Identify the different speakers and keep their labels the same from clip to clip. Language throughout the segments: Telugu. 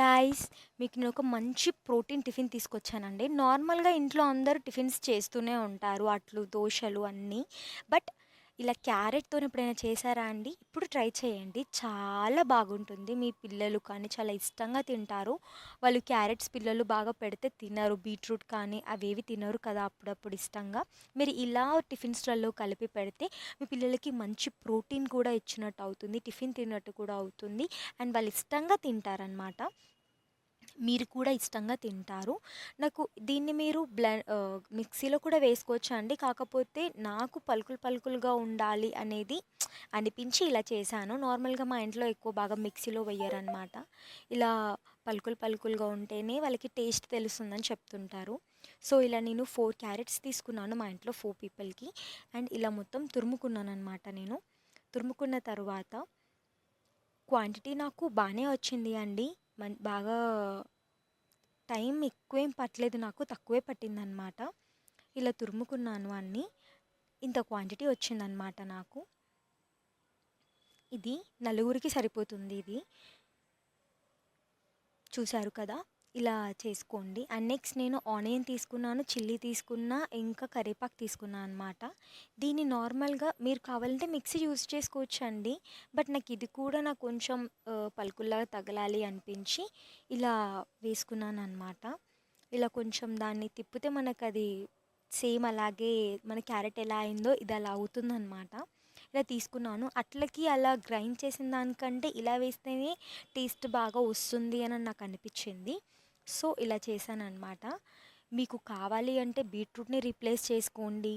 Speaker 1: గాయస్ మీకు నేను ఒక మంచి ప్రోటీన్ టిఫిన్ తీసుకొచ్చానండి. నార్మల్గా ఇంట్లో అందరూ టిఫిన్స్ చేస్తూనే ఉంటారు. అట్లు దోశలు అన్నీ. బట్ ఇలా క్యారెట్తో ఎప్పుడైనా చేశారా అండి? ఇప్పుడు ట్రై చేయండి. చాలా బాగుంటుంది. మీ పిల్లలు కానీ చాలా ఇష్టంగా తింటారు. వాళ్ళు క్యారెట్స్ పిల్లలు బాగా పెడితే తినరు. బీట్రూట్ కానీ అవేవి తినరు కదా అప్పుడప్పుడు ఇష్టంగా. మీరు ఇలా టిఫిన్స్లలో కలిపి పెడితే మీ పిల్లలకి మంచి ప్రోటీన్ కూడా ఇచ్చినట్టు అవుతుంది. టిఫిన్ తిన్నట్టు కూడా అవుతుంది. అండ్ వాళ్ళు ఇష్టంగా తింటారనమాట మీరు కూడా ఇష్టంగా తింటారు. నాకు దీన్ని మీరు బ్లె మిక్సీలో కూడా వేసుకోవచ్చు అండి? కాకపోతే నాకు పలుకులు పలుకులుగా ఉండాలి అనేది అనిపించి ఇలా చేశాను. నార్మల్గా మా ఇంట్లో ఎక్కువ బాగా మిక్సీలో వేయరనమాట ఇలా పలుకులు పలుకులుగా ఉంటేనే వాళ్ళకి టేస్ట్ తెలుస్తుందని చెప్తుంటారు. సో ఇలా నేను ఫోర్ క్యారెట్స్ తీసుకున్నాను మా ఇంట్లో ఫోర్ పీపుల్కి. అండ్ ఇలా మొత్తం తురుముకున్నాను అనమాట నేను. తురుముకున్న తర్వాత క్వాంటిటీ నాకు బాగానే వచ్చింది అండి. మన్ బాగా టైం ఎక్కువేం పట్టలేదు నాకు తక్కువే పట్టిందనమాట. ఇలా తురుముకున్నాను అన్నీ. ఇంత క్వాంటిటీ వచ్చిందనమాట నాకు. ఇది నలుగురికి సరిపోతుంది ఇది. చూశారు కదా? ఇలా చేసుకోండి. అండ్ నెక్స్ట్ నేను ఆనియన్ తీసుకున్నాను చిల్లీ తీసుకున్నా ఇంకా కరివేపాకు తీసుకున్నాను అనమాట దీన్ని నార్మల్గా మీరు కావాలంటే మిక్సీ యూజ్ చేసుకోవచ్చు అండి బట్ నాకు ఇది కూడా నాకు కొంచెం పలుకుల్లాగా తగలాలి అనిపించి ఇలా వేసుకున్నాను అనమాట ఇలా కొంచెం దాన్ని తిప్పితే మనకు అది సేమ్ అలాగే మన క్యారెట్ ఎలా అయిందో ఇది అలా అవుతుందన్నమాట. ఇలా తీసుకున్నాను. అట్లకి అలా గ్రైండ్ చేసిన దానికంటే ఇలా వేస్తేనే టేస్ట్ బాగా వస్తుంది అని నాకు అనిపించింది. సో ఇలా చేశాను అనమాట మీకు కావాలి అంటే బీట్రూట్ని రీప్లేస్ చేసుకోండి.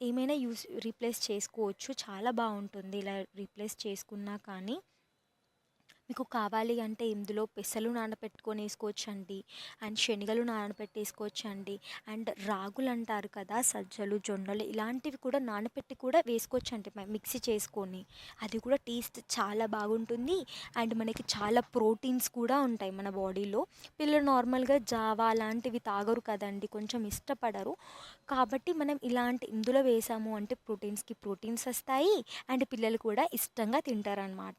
Speaker 1: ఏమైనా యూస్ రీప్లేస్ చేసుకోవచ్చు. చాలా బాగుంటుంది ఇలా రీప్లేస్ చేసుకున్నా కానీ. మీకు కావాలి అంటే ఇందులో పెసలు నానబెట్టుకొని వేసుకోవచ్చండి అండ్ శనగలు నానబెట్టేసుకోవచ్చండి అండ్ రాగులు అంటారు కదా సజ్జలు జొన్నలు ఇలాంటివి కూడా నానబెట్టి కూడా వేసుకోవచ్చండి మిక్సీ చేసుకొని. అది కూడా టేస్ట్ చాలా బాగుంటుంది అండ్ మనకి చాలా ప్రోటీన్స్ కూడా ఉంటాయి మన బాడీలో. పిల్లలు నార్మల్గా జావా లాంటివి తాగరు కదండి కొంచెం ఇష్టపడరు. కాబట్టి మనం ఇలాంటి ఇందులో వేసాము అంటే ప్రోటీన్స్కి ప్రోటీన్స్ వస్తాయి అండ్ పిల్లలు కూడా ఇష్టంగా తింటారనమాట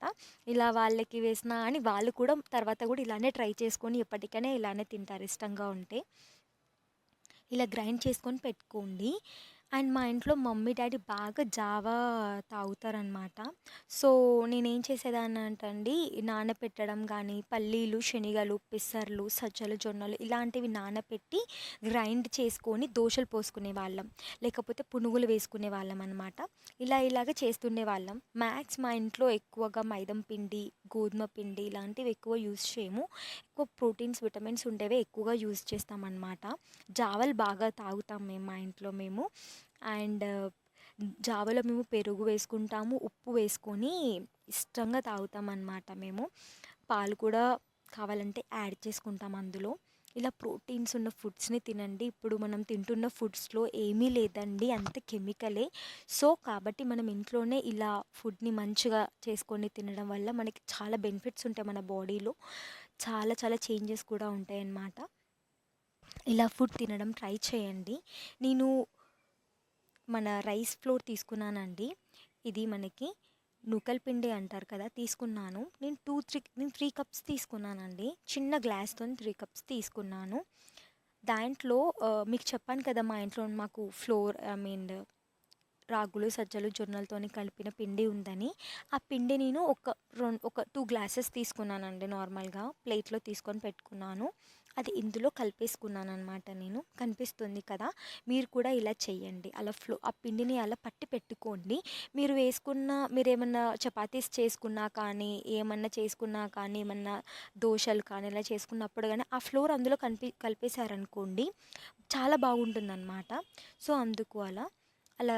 Speaker 1: ఇలా వాళ్ళకి వేసి చేసిన అని వాళ్ళు కూడా తర్వాత కూడా ఇలానే ట్రై చేసుకొని ఎప్పటికైనా ఇలానే తింటారు ఇష్టంగా ఉంటే. ఇలా గ్రైండ్ చేసుకొని పెట్టుకోండి. అండ్ మా ఇంట్లో మమ్మీ డాడీ బాగా జావా తాగుతారనమాట సో నేనేం చేసేదాన్ని అంటండి నానపెట్టడం కానీ పల్లీలు శనగలు పెసర్లు సజ్జలు జొన్నలు ఇలాంటివి నానపెట్టి గ్రైండ్ చేసుకొని దోశలు పోసుకునే వాళ్ళం. లేకపోతే పునుగులు వేసుకునే వాళ్ళం అనమాట ఇలా ఇలాగ చేస్తుండే వాళ్ళం. మ్యాక్స్ మా ఇంట్లో ఎక్కువగా మైదం పిండి గోధుమ పిండి ఇలాంటివి ఎక్కువ యూజ్ చేయము. ఎక్కువ ప్రోటీన్స్ విటమిన్స్ ఉండేవే ఎక్కువగా యూజ్ చేస్తామన్నమాట. జావలు బాగా తాగుతాం మేము మా ఇంట్లో మేము. అండ్ జావలో మేము పెరుగు వేసుకుంటాము ఉప్పు వేసుకొని ఇష్టంగా తాగుతాం అన్నమాట మేము. పాలు కూడా కావాలంటే యాడ్ చేసుకుంటాం అందులో. ఇలా ప్రోటీన్స్ ఉన్న ఫుడ్స్ని తినండి. ఇప్పుడు మనం తింటున్న ఫుడ్స్లో ఏమీ లేదండి. అంత కెమికలే. సో కాబట్టి మనం ఇంట్లోనే ఇలా ఫుడ్ని మంచిగా చేసుకొని తినడం వల్ల మనకి చాలా బెనిఫిట్స్ ఉంటాయి మన బాడీలో. చాలా చాలా చేంజెస్ కూడా ఉంటాయి అన్నమాట ఇలా ఫుడ్ తినడం ట్రై చేయండి. నేను మన రైస్ ఫ్లోర్ తీసుకున్నానండి. ఇది మనకి నూకల్ పిండి అంటారు కదా తీసుకున్నాను. నేను టూ త్రీ నేను త్రీ కప్స్ తీసుకున్నానండి. చిన్న గ్లాస్తో త్రీ కప్స్ తీసుకున్నాను. దాంట్లో మీకు చెప్పాను కదా మా ఇంట్లో మాకు ఫ్లోర్ ఐ మీన్ రాగులు సజ్జలు జొన్నలతోని కలిపిన పిండి ఉందని. ఆ పిండి నేను ఒక రెండు ఒక టూ గ్లాసెస్ తీసుకున్నానండి నార్మల్గా. ప్లేట్లో తీసుకొని పెట్టుకున్నాను. అది ఇందులో కలిపేసుకున్నాను అనమాట నేను. కనిపిస్తుంది కదా? మీరు కూడా ఇలా చేయండి అలా ఫ్లో ఆ పిండిని అలా పట్టి పెట్టుకోండి. మీరు వేసుకున్న మీరు ఏమన్నా చపాతీస్ చేసుకున్నా కానీ ఏమన్నా చేసుకున్నా కానీ ఏమన్నా దోశలు కానీ ఇలా చేసుకున్నప్పుడు కానీ ఆ ఫ్లోర్ అందులో కలిపి కలిపేశారనుకోండి చాలా బాగుంటుందన్నమాట. సో అందుకు అలా అలా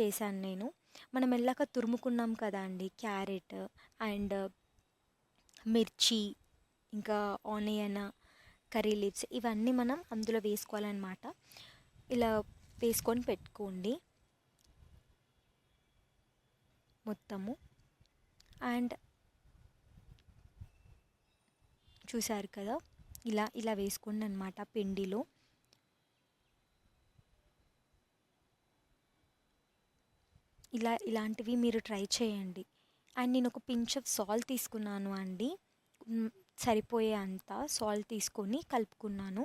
Speaker 1: చేశాను నేను. మనం వెళ్ళాక తురుముకున్నాం కదా అండి క్యారెట్ అండ్ మిర్చి ఇంకా ఆనియన్ కర్రీ లీవ్స్ ఇవన్నీ మనం అందులో వేసుకోవాలన్నమాట. ఇలా వేసుకొని పెట్టుకోండి. మొత్తము. అండ్ చూసారు కదా? ఇలా ఇలా వేసుకోండి అనమాట పిండిలో. ఇలా ఇలాంటివి మీరు ట్రై చేయండి. అండ్ నేను ఒక పించ్ ఆఫ్ సాల్ట్ తీసుకున్నాను అండి. సరిపోయే అంత సాల్ట్ తీసుకొని కలుపుకున్నాను.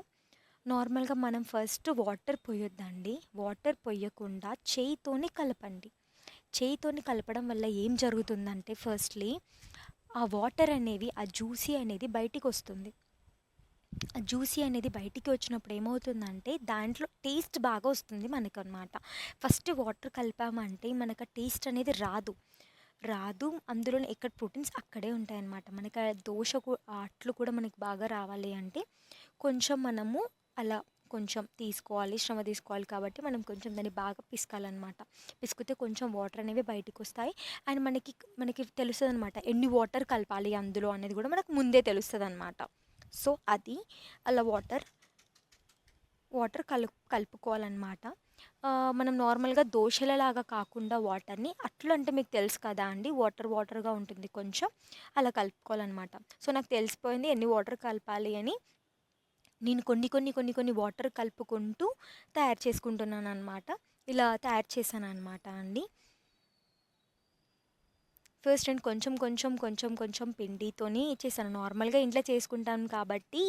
Speaker 1: నార్మల్గా మనం ఫస్ట్ వాటర్ పోయొద్దండి. వాటర్ పోయకుండా చేయితోని కలపండి. చేయితోని కలపడం వల్ల ఏం జరుగుతుందంటే ఫస్ట్లీ ఆ వాటర్ అనేవి ఆ జ్యూసీ అనేది బయటికి వస్తుంది. ఆ జ్యూసీ అనేది బయటికి వచ్చినప్పుడు ఏమవుతుందంటే దాంట్లో టేస్ట్ బాగా వస్తుంది మనకు అనమాట ఫస్ట్ వాటర్ కలిపామంటే మనకు ఆ టేస్ట్ అనేది రాదు. రాదు. అందులో ఎక్కడ ప్రోటీన్స్ అక్కడే ఉంటాయన్నమాట. మనకి ఆ దోశ అట్లు కూడా మనకి బాగా రావాలి అంటే కొంచెం మనము అలా కొంచెం తీసుకోవాలి శ్రమ తీసుకోవాలి కాబట్టి మనం కొంచెం దాన్ని బాగా పిసకాలన్నమాట. పిసికితే కొంచెం వాటర్ అనేవి బయటకు వస్తాయి. అండ్ మనకి మనకి తెలుస్తుంది అనమాట ఎన్ని వాటర్ కలపాలి అందులో అనేది కూడా మనకు ముందే తెలుస్తుంది అనమాట సో అది అలా వాటర్ వాటర్ కలు కలుపుకోవాలన్నమాట. మనం నార్మల్గా దోశలలాగా కాకుండా వాటర్ని అట్లు అంటే మీకు తెలుసు కదా అండి. వాటర్ వాటర్గా ఉంటుంది కొంచెం. అలా కలుపుకోవాలన్నమాట. సో నాకు తెలిసిపోయింది ఎన్ని వాటర్ కలపాలి అని. నేను కొన్ని కొన్ని కొన్ని కొన్ని వాటర్ కలుపుకుంటూ తయారు చేసుకుంటున్నాను అనమాట ఇలా తయారు చేశాను అనమాట అండి. ఫస్ట్ నేను కొంచెం కొంచెం కొంచెం కొంచెం పిండితోని చేశాను. నార్మల్గా ఇంట్లో చేసుకుంటాను కాబట్టి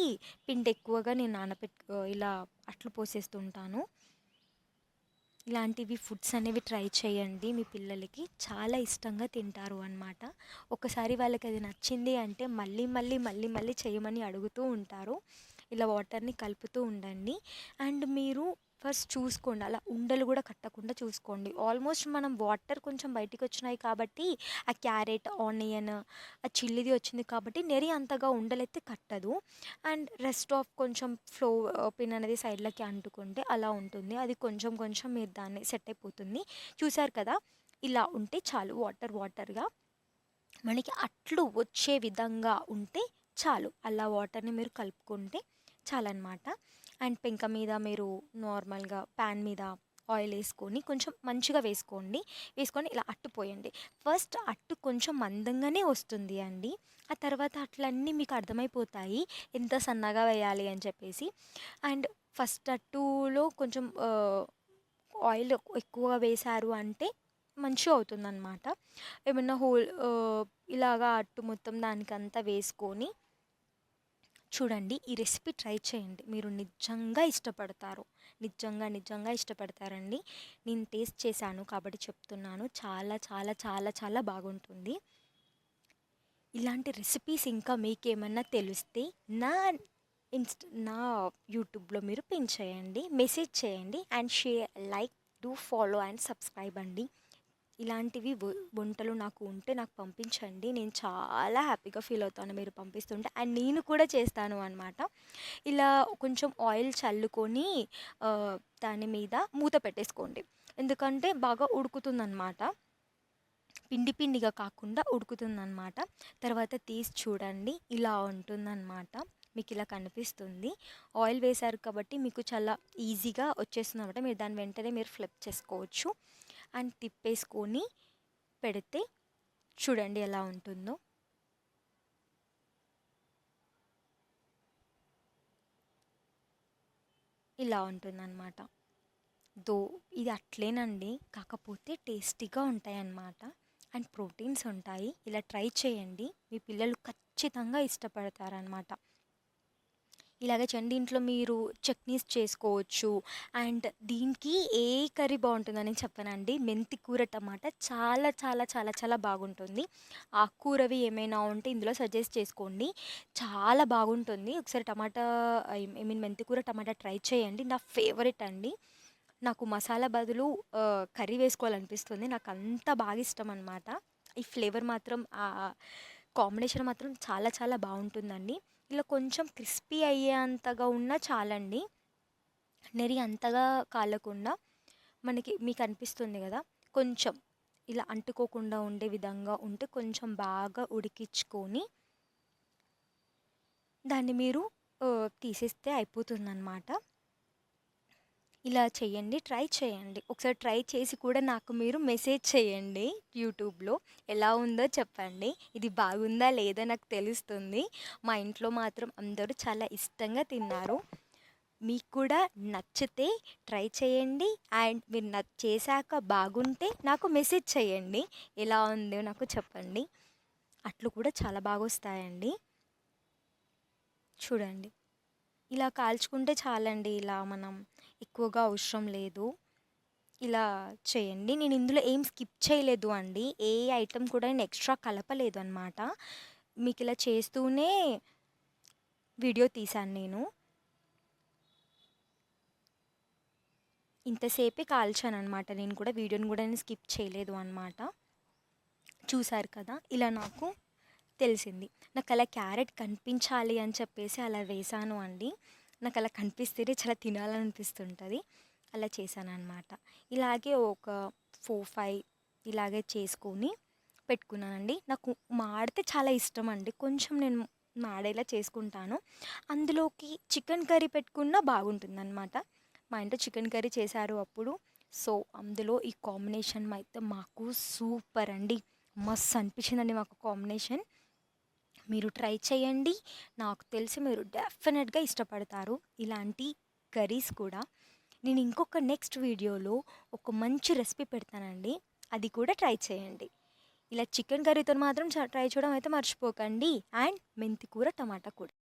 Speaker 1: పిండి ఎక్కువగా నేను నానబెట్టు ఇలా అట్లు పోసేస్తుంటాను. ఇలాంటివి ఫుడ్స్ అనేవి ట్రై చేయండి. మీ పిల్లలకి చాలా ఇష్టంగా తింటారు అనమాట ఒకసారి వాళ్ళకి అది నచ్చింది అంటే మళ్ళీ మళ్ళీ మళ్ళీ మళ్ళీ చేయమని అడుగుతూ ఉంటారు. ఇలా వాటర్ని కలుపుతూ ఉండండి. అండ్ మీరు ఫస్ట్ చూసుకోండి. అలా ఉండలు కూడా కట్టకుండా చూసుకోండి. ఆల్మోస్ట్ మనం వాటర్ కొంచెం బయటికి వచ్చినాయి కాబట్టి ఆ క్యారెట్ ఆనియన్ ఆ చిల్లిది వచ్చింది కాబట్టి నెరి అంతగా ఉండలైతే కట్టదు. అండ్ రెస్ట్ ఆఫ్ కొంచెం ఫ్లో పిన్ అనేది సైడ్లకి అంటుకుంటే అలా ఉంటుంది. అది కొంచెం కొంచెం మీరు దాన్ని సెట్ అయిపోతుంది. చూసారు కదా? ఇలా ఉంటే చాలు వాటర్ వాటర్గా మనకి అట్లు వచ్చే విధంగా ఉంటే చాలు. అలా వాటర్ని మీరు కలుపుకుంటే చాలన్నమాట అండ్ పెంక మీద మీరు నార్మల్గా ప్యాన్ మీద ఆయిల్ వేసుకొని కొంచెం మంచిగా వేసుకోండి. వేసుకొని ఇలా అట్టుపోయండి. ఫస్ట్ అట్టు కొంచెం మందంగానే వస్తుంది అండి. ఆ తర్వాత అట్లన్నీ మీకు అర్థమైపోతాయి. ఎంత సన్నగా వేయాలి అని చెప్పేసి. అండ్ ఫస్ట్ అట్టులో కొంచెం ఆయిల్ ఎక్కువగా వేశారు అంటే మంచిగా అవుతుందన్నమాట. ఏమన్నా హోల్ ఇలాగా అట్టు మొత్తం దానికంతా వేసుకొని చూడండి ఈ రెసిపీ ట్రై చేయండి. మీరు నిజంగా ఇష్టపడతారు. నిజంగా నిజంగా ఇష్టపడతారండి. నేను టేస్ట్ చేశాను కాబట్టి చెప్తున్నాను. చాలా చాలా చాలా చాలా బాగుంటుంది. ఇలాంటి రెసిపీస్ ఇంకా మీకు ఏమన్నా తెలిస్తే నా ఇన్స్ట్ నా యూట్యూబ్లో మీరు పిన్ చేయండి మెసేజ్ చేయండి and share like do follow and subscribe అండి. ఇలాంటివి వ- వంటలు నాకు ఉంటే నాకు పంపించండి. నేను చాలా హ్యాపీగా ఫీల్ అవుతాను మీరు పంపిస్తుంటే. అండ్ నేను కూడా చేస్తాను అనమాట ఇలా కొంచెం ఆయిల్ చల్లుకొని దాని మీద మూత పెట్టేసుకోండి. ఎందుకంటే బాగా ఉడుకుతుందన్నమాట. పిండి పిండిగా కాకుండా ఉడుకుతుందన్నమాట. తర్వాత తీసి చూడండి. ఇలా ఉంటుందన్నమాట. మీకు ఇలా కనిపిస్తుంది. ఆయిల్ వేశారు కాబట్టి మీకు చాలా ఈజీగా వచ్చేస్తుంది అనమాట మీరు దాని వెంటనే మీరు ఫ్లిప్ చేసుకోవచ్చు. అండ్ తిప్పేసుకొని పెడితే చూడండి ఎలా ఉంటుందో. ఇలా ఉంటుందన్నమాట. దో ఇది అట్లేనండి. కాకపోతే టేస్టీగా ఉంటాయి అన్నమాట అండ్ ప్రోటీన్స్ ఉంటాయి. ఇలా ట్రై చేయండి. మీ పిల్లలు ఖచ్చితంగా ఇష్టపడతారనమాట ఇలాగే చేయండి దీంట్లో మీరు చట్నీస్ చేసుకోవచ్చు. అండ్ దీనికి ఏ కర్రీ బాగుంటుందని చెప్పనండి. మెంతి కూర టమాటా చాలా చాలా చాలా చాలా బాగుంటుంది. ఆకుకూరవి ఏమైనా ఉంటే ఇందులో సజెస్ట్ చేసుకోండి. చాలా బాగుంటుంది. ఒకసారి టమాటా ఐ మీన్ మెంతి కూర టమాటా ట్రై చేయండి. నా ఫేవరెట్ అండి. నాకు మసాలా బదులు కర్రీ వేసుకోవాలనిపిస్తుంది. నాకు అంత బాగా ఇష్టం అనమాట ఈ ఫ్లేవర్ మాత్రం కాంబినేషన్ మాత్రం చాలా చాలా బాగుంటుందండి. ఇలా కొంచెం క్రిస్పీ అయ్యేంతగా ఉన్నా చాలండి. నెరి అంతగా కాలకుండా మనకి మీకు అనిపిస్తుంది కదా కొంచెం ఇలా అంటుకోకుండా ఉండే విధంగా ఉంటే కొంచెం బాగా ఉడికించుకొని దాన్ని మీరు తీసేస్తే అయిపోతుందన్నమాట. ఇలా చేయండి ట్రై చేయండి. ఒకసారి ట్రై చేసి కూడా నాకు మీరు మెసేజ్ చేయండి యూట్యూబ్లో. ఎలా ఉందో చెప్పండి. ఇది బాగుందా లేదా నాకు తెలుస్తుంది. మా ఇంట్లో మాత్రం అందరూ చాలా ఇష్టంగా తిన్నారు. మీకు కూడా నచ్చితే ట్రై చేయండి. అండ్ మీరు న చేశాక బాగుంటే నాకు మెసేజ్ చేయండి. ఎలా ఉందో నాకు చెప్పండి. అట్లు కూడా చాలా బాగా వస్తాయండి చూడండి. ఇలా కాల్చుకుంటే చాలండి ఇలా మనం ఎక్కువగా అవసరం లేదు. ఇలా చేయండి. నేను ఇందులో ఏం స్కిప్ చేయలేదు అండి. ఏ ఐటెం కూడా నేను ఎక్స్ట్రా కలపలేదు అనమాట మీకు ఇలా చేస్తూనే వీడియో తీశాను నేను. ఇంతసేపే కాల్చాను అనమాట నేను కూడా వీడియోని కూడా నేను స్కిప్ చేయలేదు అనమాట చూసారు కదా ఇలా నాకు తెలిసింది. నాకు అలా క్యారెట్ కనిపించాలి అని చెప్పేసి అలా వేసాను అండి. నాకు అలా కనిపిస్తేనే చాలా తినాలనిపిస్తుంటుంది. అలా చేశాను అనమాట ఇలాగే ఒక ఫోర్ ఫైవ్ ఇలాగే చేసుకొని పెట్టుకున్నానండి. నాకు మాడితే చాలా ఇష్టం అండి కొంచెం నేను మాడేలా చేసుకుంటాను. అందులోకి చికెన్ కర్రీ పెట్టుకున్నా బాగుంటుంది అనమాట మా ఇంట్లో చికెన్ కర్రీ చేశారు అప్పుడు. సో అందులో ఈ కాంబినేషన్ అయితే మాకు సూపర్ అండి మస్తు అనిపించిందండి మాకు కాంబినేషన్. మీరు ట్రై చేయండి. నాకు తెలిసి మీరు డెఫినెట్గా ఇష్టపడతారు. ఇలాంటి కర్రీస్ కూడా. నేను ఇంకొక నెక్స్ట్ వీడియోలో ఒక మంచి రెసిపీ పెడతానండి. అది కూడా ట్రై చేయండి. ఇలా చికెన్ కర్రీతో మాత్రం ట్రై చేయడం అయితే మర్చిపోకండి. అండ్ మెంతి కూర టమాటా కూడా